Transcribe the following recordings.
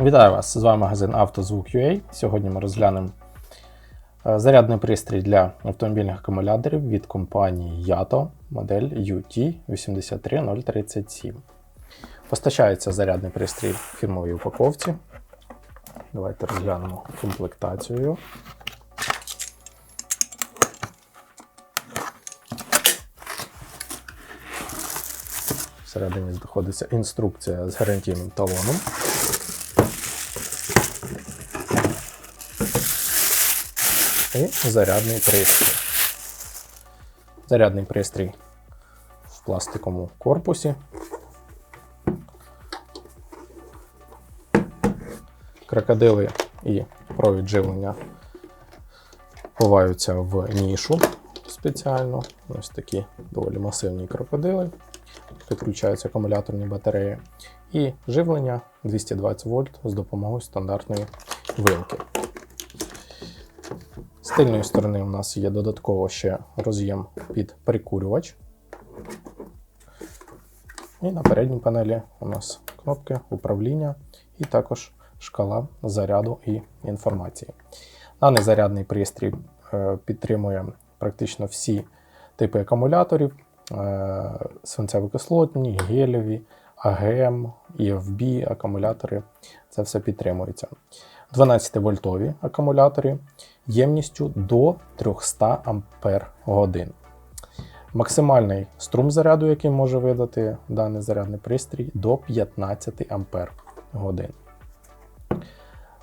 Вітаю вас! З вами магазин «Автозвук.UA». Сьогодні ми розглянемо е, зарядний пристрій для автомобільних акумуляторів від компанії Yato модель UT83037. Постачається зарядний пристрій в фірмовій упаковці. Давайте розглянемо комплектацію. Всередині знаходиться інструкція з гарантійним талоном. І зарядний пристрій. Зарядний пристрій в пластиковому корпусі. Крокодили і провід живлення ховаються в нішу спеціально. Ось такі доволі масивні крокодили. Підключаються акумуляторні батареї. І живлення 220 вольт з допомогою стандартної вилки. З тильної сторони у нас є додатково ще роз'єм під прикурювач. І на передній панелі у нас кнопки управління і також шкала заряду і інформації. Даний зарядний пристрій е, підтримує практично всі типи акумуляторів: е, свинцево-кислотні, гелеві, АГМ, EFB акумулятори. Це все підтримується. 12 вольтові акумулятори ємністю до 300 Ампер годин. Максимальний струм заряду, який може видати даний зарядний пристрій, до 15 Ампер годин.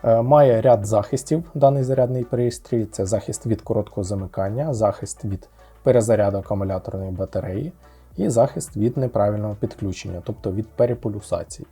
Е, Має ряд захистів даний зарядний пристрій: це захист від короткого замикання, захист від перезаряду акумуляторної батареї і захист від неправильного підключення, тобто від переполюсації.